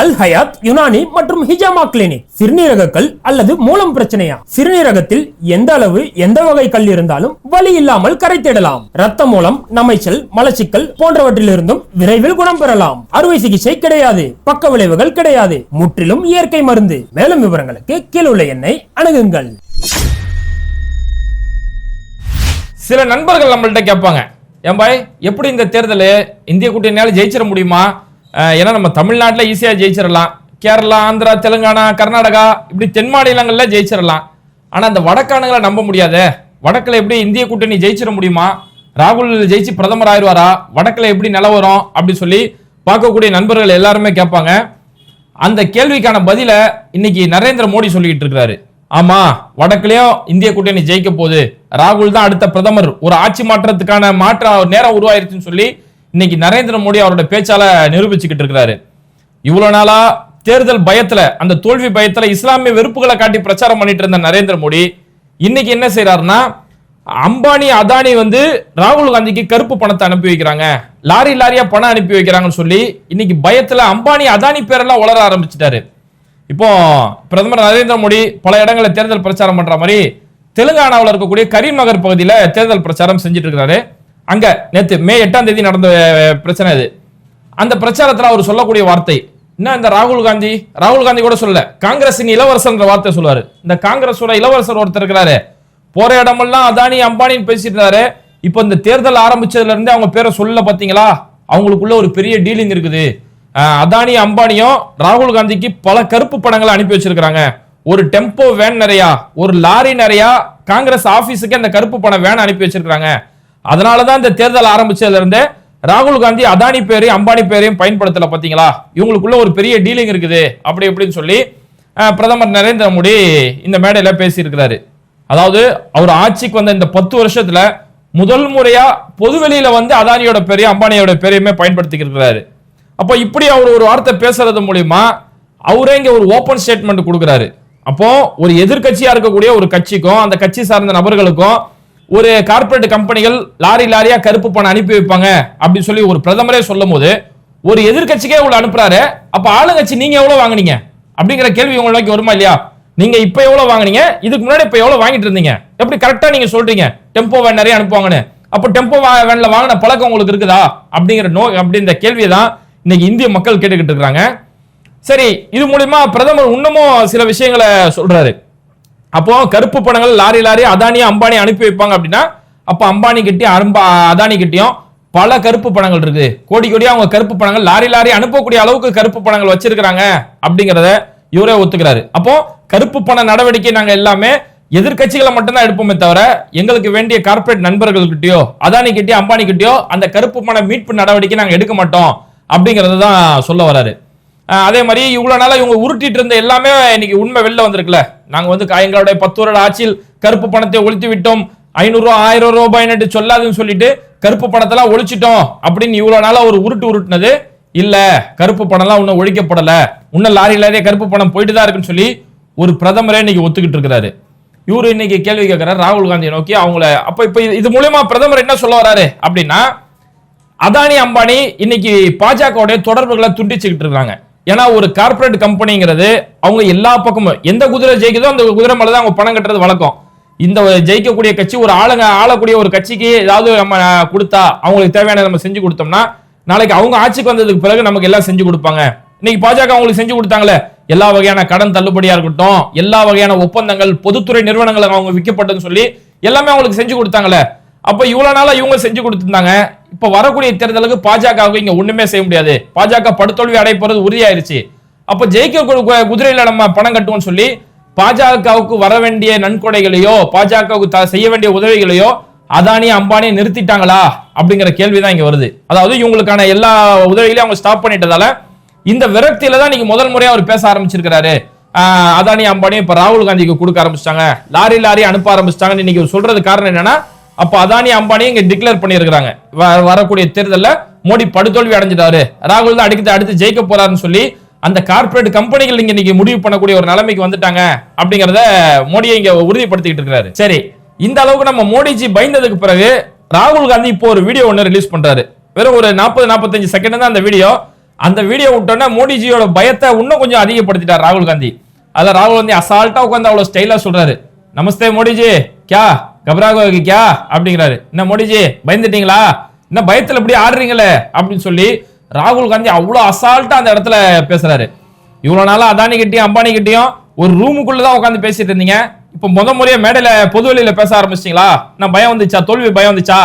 அல் Hyatt Unani மற்றும் ஹிஜாமா clinic சிறுநீரகக்கல் அல்லது மூலம் பிரச்சனையா? சிறுநீரகத்தில் எந்த அளவு எந்த வகை கல் இருந்தாலும் வலி இல்லாமல் கரைத்திடலாம் ரத்த மூலம் நமைச்சல் மலச்சிக்கல் போன்றவற்றிலிருந்தும் விரைவில் குணம் பெறலாம். அறுவை சிகிச்சை கிடையாது. பக்க விளைவுகள் கிடையாது. முற்றிலும் இயற்கை மருந்து. மேலும் விவரங்களுக்கு கீழுள்ள எண்ணை அணுகுங்கள். சில நண்பர்கள் நம்மள்ட்ட கேட்பாங்க ஏன் பாய் எப்படி இந்த தேர்தல்? இந்திய கூட்டணியால் ஜெயிச்சிட முடியுமா? ஏன்னா நம்ம தமிழ்நாட்டில் ஈஸியாக ஜெயிச்சிடலாம் கேரளா ஆந்திரா தெலுங்கானா கர்நாடகா இப்படி தென் மாநிலங்களில் ஜெயிச்சிடலாம் ஆனால் அந்த வடக்கானுங்களை நம்ப முடியாதே. வடக்கில் எப்படி இந்திய கூட்டணி ஜெயிச்சிட முடியுமா? ராகுல் ஜெயிச்சு பிரதமர் ஆயிடுவாரா? வடக்கில் எப்படி நிலவரம் அப்படி சொல்லி பார்க்கக்கூடிய நண்பர்கள் எல்லாருமே கேட்பாங்க. அந்த கேள்விக்கான பதிலை இன்னைக்கு நரேந்திர மோடி சொல்லிக்கிட்டு இருக்கிறாரு ஆமா வடக்குலயும் இந்திய கூட்டணி ஜெயிக்க போகுது. ராகுல் தான் அடுத்த பிரதமர். ஒரு ஆட்சி மாற்றத்துக்கான மாற்ற நேரம் உருவாயிருச்சுன்னு சொல்லி இன்னைக்கு நரேந்திர மோடி அவரோட பேச்சால நிரூபிச்சுக்கிட்டு இருக்கிறாரு. இவ்வளவு நாளா தேர்தல் பயத்துல அந்த தோல்வி பயத்துல இஸ்லாமிய வெறுப்புகளை காட்டி பிரச்சாரம் பண்ணிட்டு இருந்த நரேந்திர மோடி இன்னைக்கு என்ன செய்யறாருன்னா அம்பானி அதானி வந்து ராகுல் காந்திக்கு கருப்பு பணத்தை அனுப்பி வைக்கிறாங்க. லாரி லாரியா பணம் அனுப்பி வைக்கிறாங்கன்னு சொல்லி இன்னைக்கு பயத்துல அம்பானி அதானி பேரெல்லாம் வளர ஆரம்பிச்சிட்டாரு. இப்போ பிரதமர் நரேந்திர மோடி பல இடங்களில் தேர்தல் பிரச்சாரம் பண்ற மாதிரி தெலுங்கானாவில் இருக்கக்கூடிய கரீம் நகர் பகுதியில் தேர்தல் பிரச்சாரம் செஞ்சுட்டு இருக்கிறாரு. அங்க நேற்று மே எட்டாம் தேதி நடந்த பிரச்சனை இது. அந்த பிரச்சாரத்தில் அவர் சொல்லக்கூடிய வார்த்தை என்ன இந்த ராகுல் காந்தி? ராகுல் காந்தி கூட சொல்லல. காங்கிரசின் இளவரசர்ன்ற வார்த்தை சொல்லுவாரு. இந்த காங்கிரஸோட இளவரசர் ஒருத்தர் இருக்கிறாரு. போற இடமெல்லாம் அதானி அம்பானின்னு பேசிட்டு இருந்தாரு. இப்போ இந்த தேர்தல் ஆரம்பிச்சதுல இருந்து அவங்க பேரை சொல்லல பாத்தீங்களா? அவங்களுக்குள்ள ஒரு பெரிய டீலிங் இருக்குது. அதானி அம்பானியும் ராகுல் காந்திக்கு பல கருப்பு பணங்களை அனுப்பி வச்சிருக்கிறாங்க. ஒரு டெம்போ வேன் நிறையா ஒரு லாரி நிறையா காங்கிரஸ் ஆபீஸுக்கு அந்த கருப்பு பணம் வேன் அனுப்பி அதனால தான் இந்த தேர்தல் ஆரம்பிச்சதுல இருந்து ராகுல் காந்தி அதானி பேரையும் அம்பானி பேரையும் பயன்படுத்தல பாத்தீங்களா? இவங்களுக்குள்ள ஒரு பெரிய டீலிங் இருக்குது. அப்படி இப்படின்னு சொல்லி பிரதமர் நரேந்திர மோடி இந்த மேடையில பேசியிருக்கிறாரு. அதாவது அவர் ஆட்சிக்கு வந்த இந்த பத்து வருஷத்துல முதல் முறையா பொதுவெளியில வந்து அதானியோட பேரையும் அம்பானியோட பேரையுமே பயன்படுத்திக்கிறாரு அப்போ இப்படி அவர் ஒரு வார்த்தை பேசுறது மூலியமா அவரே இங்க ஒரு ஓப்பன் ஸ்டேட்மெண்ட் கொடுக்குறாரு. அப்போ ஒரு எதிர்கட்சியா இருக்கக்கூடிய ஒரு கட்சிக்கும் அந்த கட்சி சார்ந்த நபர்களுக்கும் ஒரு கார்ப்பரேட் கம்பெனிகள் லாரி லாரியா கருப்பு பணம் அனுப்பி வைப்பாங்க அப்படின்னு சொல்லி ஒரு பிரதமரே சொல்லும் போது ஒரு எதிர்க்கட்சிக்கே இவ்வளவு அனுப்புறாரு. அப்ப ஆளுங்கட்சி நீங்க எவ்வளவு வாங்குனீங்க? அப்படிங்கிற கேள்வி உங்களுக்கு வருமா இல்லையா? நீங்க இப்ப எவ்வளவு வாங்குனீங்க? இதுக்கு முன்னாடி இப்ப எவ்வளவு வாங்கிட்டு இருந்தீங்க? எப்படி கரெக்டா நீங்க சொல்றீங்க? டெம்போ வேன் நிறைய அனுப்புவாங்கன்னு. அப்போ டெம்போ வேன்ல வாங்கின பழக்கம் உங்களுக்கு இருக்குதா? அப்படிங்கிற நோ அப்படின்ற கேள்வியை தான் இன்னைக்கு இந்திய மக்கள் கேட்டுக்கிட்டு இருக்காங்க சரி இது மூலியமா பிரதமர் இன்னமும் சில விஷயங்களை சொல்றாரு. அப்போ கருப்பு பணங்கள் லாரி லாரி அதானி அம்பானி அனுப்பி வைப்பாங்க அப்படின்னா அப்போ அம்பானி கிட்டயும் அரும்பா அதானி கிட்டயும் பல கருப்பு பணங்கள் இருக்கு. கோடி கோடியா அவங்க கருப்பு பணங்கள் லாரி லாரி அனுப்பக்கூடிய அளவுக்கு கருப்பு பணங்கள் வச்சிருக்கிறாங்க அப்படிங்கிறத இவரே ஒத்துக்கிறாரு. அப்போ கருப்பு பண நடவடிக்கை நாங்க எல்லாமே எதிர்க்கட்சிகளை மட்டும்தான் எடுப்போமே தவிர எங்களுக்கு வேண்டிய கார்ப்பரேட் நண்பர்கள்கிட்டயோ அதானி கிட்டயோ அம்பானி கிட்டயோ அந்த கருப்பு பண மீட்பு நடவடிக்கை நாங்க எடுக்க மாட்டோம் அப்படிங்கறத தான் சொல்ல வராரு. அதே மாதிரி இவ்வளவு நாளா இவங்க உருட்டிட்டு இருந்த எல்லாமே இன்னைக்கு உண்மை வெளில வந்திருக்குல்ல. நாங்க வந்து எங்களுடைய பத்து வருட ஆட்சியில் கருப்பு பணத்தை ஒழித்து விட்டோம். ஐநூறு ஆயிரம் ரூபாய் சொல்லாதுன்னு சொல்லிட்டு கருப்பு பணத்தெல்லாம் ஒழிச்சிட்டோம் அப்படின்னு இவ்வளவு நாளா ஒரு உருட்டு உருட்டினது இல்ல. கருப்பு பணம்லாம் இன்னும் ஒழிக்கப்படல. இன்னும் லாரி லாரியா கருப்பு பணம் போயிட்டு தான் இருக்குன்னு சொல்லி ஒரு பிரதமரே இன்னைக்கு ஒத்துக்கிட்டு இருக்கிறாரு. இவரு இன்னைக்கு கேள்வி கேட்கிறார் ராகுல் காந்தியை நோக்கி அவங்கள அப்ப இப்ப இது- இது பிரதமர் என்ன சொல்ல வராரு அப்படின்னா அதானி அம்பானி இன்னைக்கு பாஜகவுடைய தொடர்புகளை துண்டிச்சுக்கிட்டு இருக்காங்க ஏன்னா ஒரு கார்ப்பரேட் கம்பெனிங்கிறது அவங்க எல்லா பக்கமும் எந்த குதிரை ஜெயிக்குதோ அந்த குதிரை மேலே தான் அவங்க பணம் கட்டுறது வழக்கம். இந்த ஜெயிக்கக்கூடிய கட்சி ஒரு ஆளுங்க ஆளக்கூடிய ஒரு கட்சிக்கு ஏதாவது நம்ம கொடுத்தா அவங்களுக்கு தேவையான நம்ம செஞ்சு கொடுத்தோம்னா நாளைக்கு அவங்க ஆட்சிக்கு வந்ததுக்கு பிறகு நமக்கு எல்லாம் செஞ்சு கொடுப்பாங்க. இன்னைக்கு பாஜக அவங்களுக்கு செஞ்சு கொடுத்தாங்களே எல்லா வகையான கடன் தள்ளுபடியா இருக்கட்டும் எல்லா வகையான ஒப்பந்தங்கள் பொதுத்துறை நிறுவனங்கள் அவங்க விற்கப்பட்டதுன்னு சொல்லி எல்லாமே அவங்களுக்கு செஞ்சு கொடுத்தாங்களே அப்ப இவ்வளவு நாளா இவங்க செஞ்சு கொடுத்திருந்தாங்க. இப்ப வரக்கூடிய தேர்தலுக்கு பாஜகவுக்கு இங்க ஒண்ணுமே செய்ய முடியாது. பாஜக படுத்தோல்வி அடைப்போறது உறுதியாயிருச்சு. அப்ப ஜெயிக்க கு- குதிரையில நம்ம பணம் கட்டுவோம்னு சொல்லி பாஜகவுக்கு வர வேண்டிய நன்கொடைகளையோ பாஜகவுக்கு த- செய்ய வேண்டிய உதவிகளையோ அதானி அம்பானி நிறுத்திட்டாங்களா? அப்படிங்கிற கேள்விதான் இங்க வருது. அதாவது இவங்களுக்கான எல்லா உதவிகளையும் அவங்க ஸ்டாப் பண்ணிட்டதால இந்த விரக்தியில தான் நீங்க முதல் முறையா அவர் பேச ஆரம்பிச்சிருக்கிறாரு. அதானி அம்பானி இப்ப ராகுல் காந்திக்கு கொடுக்க ஆரம்பிச்சிட்டாங்க. லாரி லாரி அனுப்ப ஆரம்பிச்சிட்டாங்கன்னு இன்னைக்கு சொல்றது காரணம் என்னன்னா அப்ப அதானி அம்பானி இங்க டிக்ளேர் பண்ணியிருக்கிறாங்க. வ- வரக்கூடிய தேர்தலில் மோடி படுதோல்வி அடைஞ்சிட்டாரு. ராகுல் தான் அடுத்து அடுத்து ஜெயிக்க போறாருன்னு சொல்லி அந்த கார்ப்பரேட் கம்பெனிகள் இங்க இன்னைக்கு முடிவு பண்ணக்கூடிய ஒரு நிலைமைக்கு வந்துட்டாங்க அப்படிங்கறத மோடியை இங்க உறுதிப்படுத்திக்கிட்டு இருக்கிறாரு. சரி இந்த அளவுக்கு நம்ம மோடிஜி பயந்ததுக்கு பிறகு ராகுல் காந்தி இப்போ ஒரு வீடியோ ஒன்று ரிலீஸ் பண்றாரு. வெறும் ஒரு நாற்பது நாற்பத்தஞ்சு செகண்ட் தான் அந்த வீடியோ அந்த வீடியோ விட்டோன்னா மோடிஜியோட பயத்தை இன்னும் கொஞ்சம் அதிகப்படுத்திட்டார் ராகுல் காந்தி. அதுல ராகுல் காந்தி அசால்ட்டா உட்காந்து அவ்வளவு ஸ்டைலா சொல்றாரு. நமஸ்தே மோடிஜி கியா? கபராகோ கியா அப்படிங்கிறாரு. என்ன மோடிஜி பயந்துட்டீங்களா? என்ன பயத்துல இப்படி ஆடுறீங்களே? அப்படின்னு சொல்லி ராகுல் காந்தி அவ்வளவு அசால்ட்டா அந்த இடத்துல பேசுறாரு. இவ்வளவு நாளா அதானி கிட்டயும் அம்பானி கிட்டயும் ஒரு ரூமுக்குள்ளே தான் உட்காந்து பேசிட்டு இருந்தீங்க. இப்ப முத முறையா மேடையில பொது வெளியில பேச ஆரம்பிச்சிட்டீங்களா? என்ன பயம் வந்துச்சா? தோல்வி பயம் வந்துச்சா?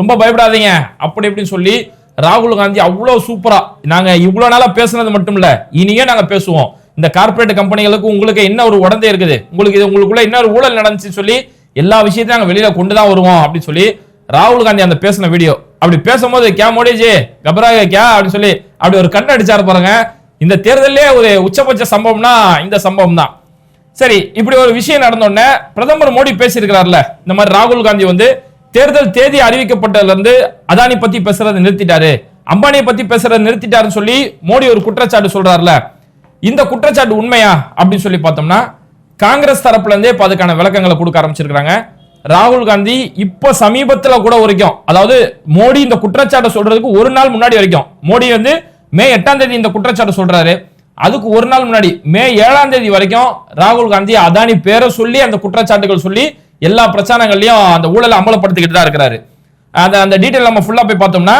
ரொம்ப பயப்படாதீங்க. அப்படி இப்படின்னு சொல்லி ராகுல் காந்தி அவ்வளவு சூப்பரா நாங்க இவ்வளவு நாளா பேசுனது மட்டும் இல்ல இனியே நாங்க பேசுவோம். இந்த கார்ப்பரேட் கம்பெனிகளுக்கு உங்களுக்கு என்ன ஒரு உடந்தே இருக்குது? உங்களுக்கு இது உங்களுக்குள்ள என்ன ஒரு ஊழல் நடந்துச்சுன்னு சொல்லி எல்லா விஷயத்தையும் நாங்கள் வெளியில கொண்டு தான் வருவோம் அப்படின்னு சொல்லி ராகுல் காந்தி அந்த பேசின வீடியோ அப்படி பேசும்போது கே மோடிஜி கபராக கே அப்படின்னு சொல்லி அப்படி ஒரு கண் அடிச்சார் பாருங்க. இந்த தேர்தலே ஒரு உச்சபட்ச சம்பவம்னா இந்த சம்பவம் தான் சரி இப்படி ஒரு விஷயம் நடந்த உடனே பிரதமர் மோடி பேசியிருக்கிறார்ல இந்த மாதிரி ராகுல் காந்தி வந்து தேர்தல் தேதி அறிவிக்கப்பட்டதுல இருந்து அதானி பத்தி பேசுறதை நிறுத்திட்டாரு. அம்பானியை பத்தி பேசுறதை நிறுத்திட்டாருன்னு சொல்லி மோடி ஒரு குற்றச்சாட்டு சொல்றாருல. இந்த குற்றச்சாட்டு உண்மையா? அப்படின்னு சொல்லி பார்த்தோம்னா காங்கிரஸ் தரப்புலேருந்தே இப்போ அதுக்கான விளக்கங்களை கொடுக்க ஆரம்பிச்சிருக்காங்க ராகுல் காந்தி இப்போ சமீபத்தில் கூட வரைக்கும் அதாவது மோடி இந்த குற்றச்சாட்டை சொல்றதுக்கு ஒரு நாள் முன்னாடி வரைக்கும் மோடி வந்து மே எட்டாம் தேதி இந்த குற்றச்சாட்டை சொல்றாரு. அதுக்கு ஒரு நாள் முன்னாடி மே ஏழாம் தேதி வரைக்கும் ராகுல் காந்தி அதானி பேரை சொல்லி அந்த குற்றச்சாட்டுகள் சொல்லி எல்லா பிரச்சாரங்கள்லையும் அந்த ஊழலை அமலப்படுத்திக்கிட்டு தான் இருக்கிறாரு. அந்த அந்த டீட்டெயில் நம்ம ஃபுல்லாக போய் பார்த்தோம்னா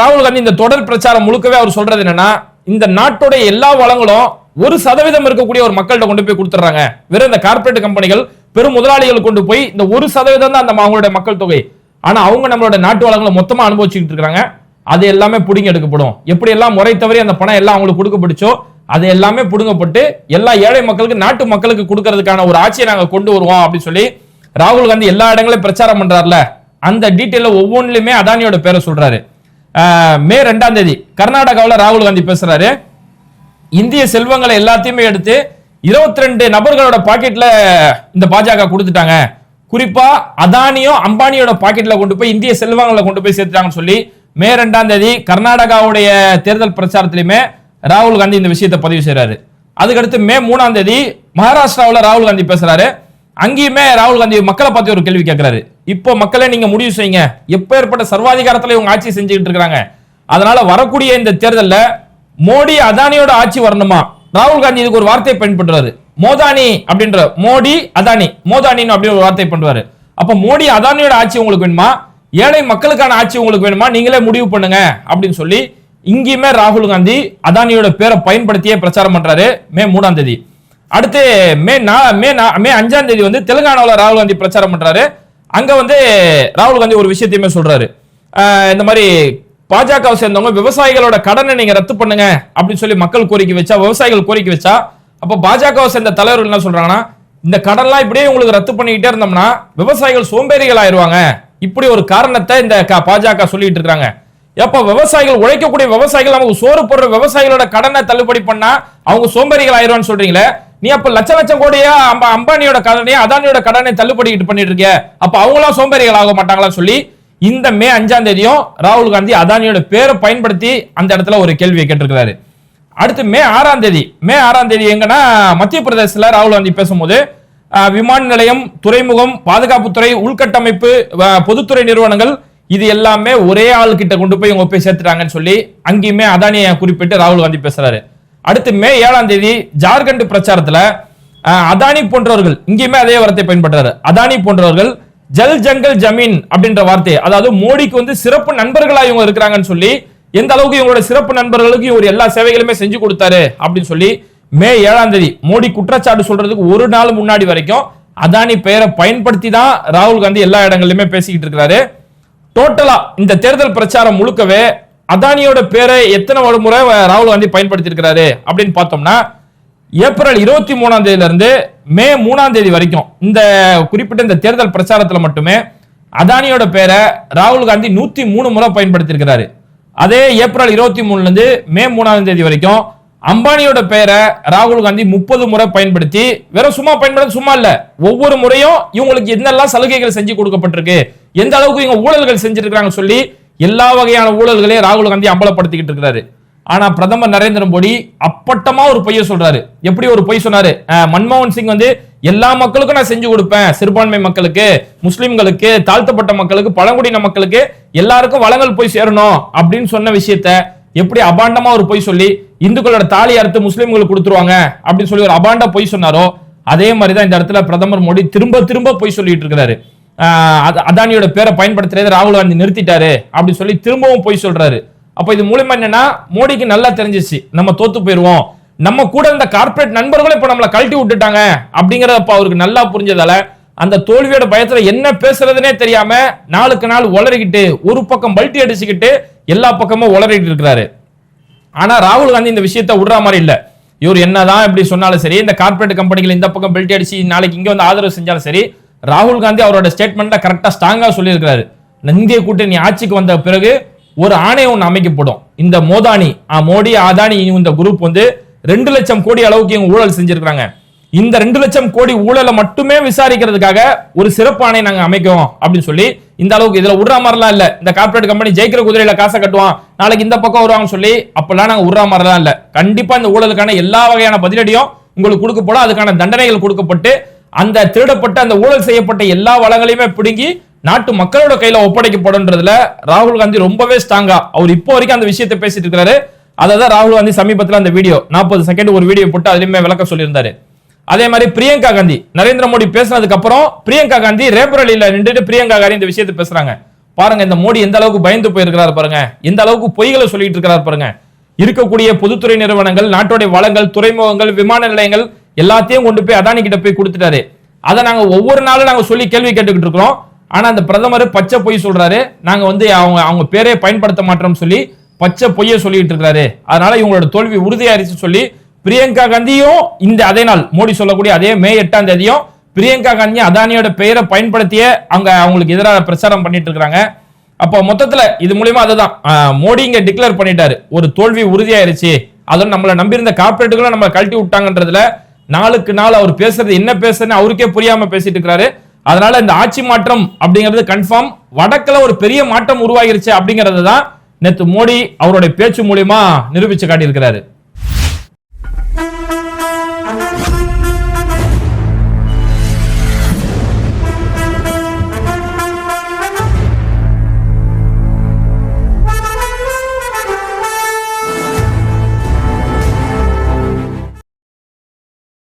ராகுல் காந்தி இந்த தொடர் பிரச்சாரம் முழுக்கவே அவர் சொல்றது என்னன்னா இந்த நாட்டுடைய எல்லா வளங்களும் ஒரு சதவீதம் இருக்கக்கூடிய ஒரு மக்கள்கிட்ட கொண்டு போய் கொடுத்துறாங்க வெறும் இந்த கார்ப்பரேட் கம்பெனிகள் பெரும் முதலாளிகள் கொண்டு போய் இந்த ஒரு சதவீதம் தான் அந்த அவங்களுடைய மக்கள் தொகை. ஆனா அவங்க நம்மளோட நாட்டு வளங்களை மொத்தமா அனுபவிச்சுக்கிட்டு இருக்காங்க அது எல்லாமே புடுங்கி எடுக்கப்படும். எப்படி எல்லாம் முறை தவறி அந்த பணம் எல்லாம் அவங்களுக்கு கொடுக்கப்பட்டுச்சோ அது எல்லாமே புடுங்கப்பட்டு எல்லா ஏழை மக்களுக்கு நாட்டு மக்களுக்கு கொடுக்கறதுக்கான ஒரு ஆட்சியை நாங்க கொண்டு வருவோம் அப்படின்னு சொல்லி ராகுல் காந்தி எல்லா இடங்களையும் பிரச்சாரம் பண்றாருல. அந்த டீட்டெயில ஒவ்வொன்றிலுமே அதானியோட பேரை சொல்றாரு. மே ரெண்டாம் தேதி கர்நாடகாவில் ராகுல் காந்தி பேசுறாரு. இந்திய செல்வங்களை எல்லாத்தையுமே எடுத்து 22 ரெண்டு நபர்களோட பாக்கெட்ல இந்த பாஜக கொடுத்துட்டாங்க. குறிப்பா அதானியும் அம்பானியோட பாக்கெட்ல கொண்டு போய் இந்திய செல்வங்களை கொண்டு போய் சேர்த்துட்டாங்கன்னு சொல்லி மே ரெண்டாம் தேதி கர்நாடகாவுடைய தேர்தல் பிரச்சாரத்திலுமே ராகுல் காந்தி இந்த விஷயத்தை பதிவு செய்யறாரு அதுக்கடுத்து மே மூணாம் தேதி மகாராஷ்டிராவில் ராகுல் காந்தி பேசுறாரு. அங்கேயுமே ராகுல் காந்தி மக்களை பார்த்து ஒரு கேள்வி கேட்கிறாரு இப்போ மக்களை நீங்க முடிவு செய்யுங்க. எப்ப ஏற்பட்ட சர்வாதிகாரத்துல இவங்க ஆட்சி செஞ்சுக்கிட்டு இருக்கிறாங்க? அதனால வரக்கூடிய இந்த தேர்தலில் மோடி அதானியோட ஆட்சி வரணுமா? ராகுல் காந்தி இதுக்கு ஒரு வார்த்தை பயன்படுறாரு மோதானி அப்படின்ற மோடி அதானி. மோதானின்னு அப்படி ஒரு வார்த்தை பண்றாரு. அப்ப மோடி அதானியோட ஆட்சி உங்களுக்கு வேணுமா? ஏழை மக்களுக்கான ஆட்சி உங்களுக்கு வேணுமா? நீங்களே முடிவு பண்ணுங்க அப்படின்னு சொல்லி இங்கேயுமே ராகுல் காந்தி அதானியோட பேரை பயன்படுத்தியே பிரச்சாரம் பண்றாரு மே மூணாம் தேதி. அடுத்து மே நா- மே மே அஞ்சாம் தேதி வந்து தெலுங்கானாவில் ராகுல் காந்தி பிரச்சாரம் பண்றாரு. அங்க வந்து ராகுல் காந்தி ஒரு விஷயத்தையுமே சொல்றாரு. இந்த மாதிரி பாஜக சேர்ந்தவங்க விவசாயிகளோட கடனை நீங்க ரத்து பண்ணுங்க அப்படின்னு சொல்லி மக்கள் கோரிக்கை வச்சா விவசாயிகள் கோரிக்கை வச்சா அப்ப பாஜகவை சேர்ந்த தலைவர்கள் என்ன சொல்றாங்கன்னா இந்த கடன்லாம் இப்படியே உங்களுக்கு ரத்து பண்ணிக்கிட்டே இருந்தோம்னா விவசாயிகள் சோம்பேறிகள் ஆயிருவாங்க. இப்படி ஒரு காரணத்தை இந்த க- பாஜக சொல்லிட்டு இருக்காங்க. எப்ப விவசாயிகள் உழைக்கக்கூடிய விவசாயிகள் நமக்கு சோறு போடுற விவசாயிகளோட கடனை தள்ளுபடி பண்ணா அவங்க சோம்பேறிகள் ஆயிருவான்னு சொல்றீங்களே? நீ அப்ப லட்ச லட்சம் கோடியா அம்பா அம்பானியோட கடனையா அதானியோட கடனை தள்ளுபடிக்கிட்டு பண்ணிட்டு இருக்க அப்ப அவங்களாம் சோம்பேறிகள் ஆக மாட்டாங்களா சொல்லி இந்த மே அஞ்சாம் தேதியும் ராகுல் காந்தி அதானியோட பேரை பயன்படுத்தி அந்த இடத்துல ஒரு கேள்வியை கேட்டிருக்கிறாரு. அடுத்து மே ஆறாம் தேதி மே ஆறாம் தேதி எங்கன்னா மத்திய பிரதேசத்தில் ராகுல் காந்தி பேசும்போது விமான நிலையம் துறைமுகம் பாதுகாப்புத்துறை உள்கட்டமைப்பு பொதுத்துறை நிறுவனங்கள் இது எல்லாமே ஒரே ஆள் கிட்ட கொண்டு போய் இவங்க போய் சேர்த்துட்டாங்கன்னு சொல்லி அங்கேயுமே அதானியை குறிப்பிட்டு ராகுல் காந்தி பேசுறாரு. அடுத்து மே ஏழாம் தேதி ஜார்க்கண்ட் பிரச்சாரத்துல அதானி போன்றவர்கள் இங்கேயுமே அதே வார்த்தை பயன்படுறாரு அதானி போன்றவர்கள் ஜல் ஜங்கல் ஜமீன் அப்படின்ற வார்த்தை அதாவது மோடிக்கு வந்து சிறப்பு நண்பர்களா இவங்க இருக்கிறாங்கன்னு சொல்லி எந்த அளவுக்கு இவங்களோட சிறப்பு நண்பர்களுக்கு இவர் எல்லா சேவைகளுமே செஞ்சு கொடுத்தாரு அப்படின்னு சொல்லி மே ஏழாம் தேதி மோடி குற்றச்சாட்டு சொல்றதுக்கு ஒரு நாள் முன்னாடி வரைக்கும் அதானி பெயரை பயன்படுத்தி தான் ராகுல் காந்தி எல்லா இடங்கள்லயுமே பேசிக்கிட்டு இருக்கிறாரு. டோட்டலா இந்த தேர்தல் பிரச்சாரம் முழுக்கவே அதானியோட பேரை எத்தனை ஒரு முறை ராகுல் காந்தி பயன்படுத்தி இருக்கிறாரு அப்படின்னு பார்த்தோம்னா ஏப்ரல் இருபத்தி மூணாம் தேதியிலிருந்து மே மூணாம் தேதி வரைக்கும் இந்த குறிப்பிட்ட இந்த தேர்தல் பிரச்சாரத்தில் மட்டுமே அதானியோட பேரை ராகுல் காந்தி நூத்தி மூணு முறை பயன்படுத்திருக்கிறாரு அதே ஏப்ரல் இருபத்தி மூணுல இருந்து மே மூணாம் தேதி வரைக்கும் அம்பானியோட பெயரை ராகுல் காந்தி முப்பது முறை பயன்படுத்தி வெறும் சும்மா பயன்படுத்த சும்மா இல்ல ஒவ்வொரு முறையும் இவங்களுக்கு என்னெல்லாம் சலுகைகள் செஞ்சு கொடுக்கப்பட்டிருக்கு எந்த அளவுக்கு இவங்க ஊழல்கள் செஞ்சிருக்கிறாங்க சொல்லி எல்லா வகையான ஊழல்களையும் ராகுல் காந்தி அம்பலப்படுத்திக்கிட்டு இருக்கிறாரு. ஆனா பிரதமர் நரேந்திர மோடி அப்பட்டமா ஒரு பொய்ய சொல்றாரு. எப்படி ஒரு பொய் சொன்னாரு? மன்மோகன் சிங் வந்து எல்லா மக்களுக்கும் நான் செஞ்சு கொடுப்பேன். சிறுபான்மை மக்களுக்கு முஸ்லிம்களுக்கு தாழ்த்தப்பட்ட மக்களுக்கு பழங்குடியின மக்களுக்கு எல்லாருக்கும் வளங்கள் போய் சேரணும் அப்படின்னு சொன்ன விஷயத்த எப்படி அபாண்டமா ஒரு பொய் சொல்லி இந்துக்களோட தாலி அறுத்து முஸ்லிம்களுக்கு கொடுத்துருவாங்க அப்படின்னு சொல்லி ஒரு அபாண்ட பொய் சொன்னாரோ அதே மாதிரி தான் இந்த இடத்துல பிரதமர் மோடி திரும்ப திரும்ப பொய் சொல்லிட்டு இருக்கிறாரு. அதானியோட பேரை பயன்படுத்துறதை ராகுல் காந்தி நிறுத்திட்டாரு அப்படின்னு சொல்லி திரும்பவும் பொய் சொல்றாரு. அப்ப இது மூலயமா என்னன்னா மோடிக்கு நல்லா தெரிஞ்சிச்சு நம்ம தோத்து போயிருவோம். நம்ம கூட இருந்த கார்ப்பரேட் நண்பர்களும் இப்ப நம்மளை கழட்டி விட்டுட்டாங்க அப்படிங்கறத அவருக்கு நல்லா புரிஞ்சதால அந்த தோல்வியோட பயத்துல என்ன பேசுறதுனே தெரியாம நாளுக்கு நாள் உளறிக்கிட்டு ஒரு பக்கம் பல்ட்டி அடிச்சுக்கிட்டு எல்லா பக்கமும் உளறிட்டு இருக்கிறாரு. ஆனா ராகுல் காந்தி இந்த விஷயத்த விடுற மாதிரி இல்ல. இவர் என்னதான் இப்படி சொன்னாலும் சரி இந்த கார்ப்பரேட் கம்பெனிகள் இந்த பக்கம் பெல்ட் அடிச்சு நாளைக்கு இங்க வந்து ஆதரவு செஞ்சாலும் சரி ராகுல் காந்தி அவரோட ஸ்டேட்மெண்ட்ல கரெக்டா ஸ்ட்ராங்கா சொல்லியிருக்காரு இந்திய கூட்டணி ஆட்சிக்கு வந்த பிறகு ஒரு ஆணையம் ஒன்று அமைக்கப்படும். இந்த மோதானி ஆ, மோடி அதானி இந்த குரூப் வந்து ரெண்டு லட்சம் கோடி அளவுக்கு இவங்க ஊழல் செஞ்சிருக்கிறாங்க. இந்த ரெண்டு லட்சம் கோடி ஊழலை மட்டுமே விசாரிக்கிறதுக்காக ஒரு சிறப்பு ஆணையை நாங்கள் அமைக்கிறோம் அப்படின்னு சொல்லி இந்த அளவுக்கு இதுல விடுற மாதிரிலாம் இல்ல. இந்த கார்பரேட் கம்பெனி ஜெயிக்கிற குதிரையில காசை கட்டுவான். நாளைக்கு இந்த பக்கம் வருவாங்கன்னு சொல்லி அப்பெல்லாம் நாங்க விடுற மாதிரிலாம் இல்ல. கண்டிப்பா இந்த ஊழலுக்கான எல்லா வகையான பதிலடியும் உங்களுக்கு கொடுக்கப்படும். அதுக்கான தண்டனைகள் கொடுக்கப்பட்டு அந்த திருடப்பட்ட அந்த ஊழல் செய்யப்பட்ட எல்லா வளங்களையுமே பிடுங்கி நாட்டு மக்களோட கையில ஒப்படைக்கப்படும்ன்றதுல ராகுல் காந்தி ரொம்பவே ஸ்ட்ராங்கா அவர் இப்போ வரைக்கும் அந்த விஷயத்தை பேசிட்டு இருக்காரு அதை தான் ராகுல் காந்தி சமீபத்தில் அந்த வீடியோ நாற்பது செகண்ட் ஒரு வீடியோ போட்டு அதுலயுமே விளக்கம் சொல்லியிருந்தாரு. அதே மாதிரி பிரியங்கா காந்தி நரேந்திர மோடி பேசினதுக்கு அப்புறம் பிரியங்கா காந்தி ரேபரலியில நின்றுட்டு பிரியங்கா காந்தி இந்த விஷயத்தை பேசுறாங்க. பாருங்க இந்த மோடி எந்த அளவுக்கு பயந்து போயிருக்கிறாரு பாருங்க. எந்த அளவுக்கு பொய்களை சொல்லிட்டு இருக்கிறாரு பாருங்க. இருக்கக்கூடிய பொதுத்துறை நிறுவனங்கள் நாட்டுடைய வளங்கள் துறைமுகங்கள் விமான நிலையங்கள் எல்லாத்தையும் கொண்டு போய் அதானி கிட்ட போய் கொடுத்துட்டாரு. அதை நாங்க ஒவ்வொரு நாளும் நாங்க சொல்லி கேள்வி கேட்டுக்கிட்டு இருக்கிறோம். ஆனா அந்த பிரதமர் பச்சை பொய் சொல்றாரு. நாங்க வந்து அவங்க அவங்க பேரே பயன்படுத்த மாட்டோம்னு சொல்லி பச்சை பொய்யை சொல்லிட்டு இருக்காரு. அதனால இவங்களோட தோல்வி உறுதியாயிருச்சு சொல்லி பிரியங்கா காந்தியும் இந்த அதே நாள் மோடி சொல்லக்கூடிய அதே மே எட்டாம் தேதியும் பிரியங்கா காந்தி அதானியோட பெயரை பயன்படுத்திய அவங்க அவங்களுக்கு எதிராக பிரச்சாரம் பண்ணிட்டு இருக்காங்க. அப்போ மொத்தத்துல இது மூலியமா அதுதான். மோடி இங்க டிக்ளேர் பண்ணிட்டாரு. ஒரு தோல்வி உறுதியாயிருச்சு. அதோட நம்மளை நம்பியிருந்த கார்பரேட்டுகளும் நம்ம கழட்டி விட்டாங்கன்றதுல நாளுக்கு நாள் அவர் பேசுறது என்ன பேசுறதுன்னு அவருக்கே புரியாம பேசிட்டு இருக்கிறாரு அதனால இந்த ஆட்சி மாற்றம் அப்படிங்கிறது கன்ஃபார்ம் வடக்குல ஒரு பெரிய மாற்றம் உருவாகிருச்சு அப்படிங்கிறது தான் நேத்து மோடி அவருடைய பேச்சு மூலியமா நிரூபிச்சு காட்டியிருக்கிறாரு.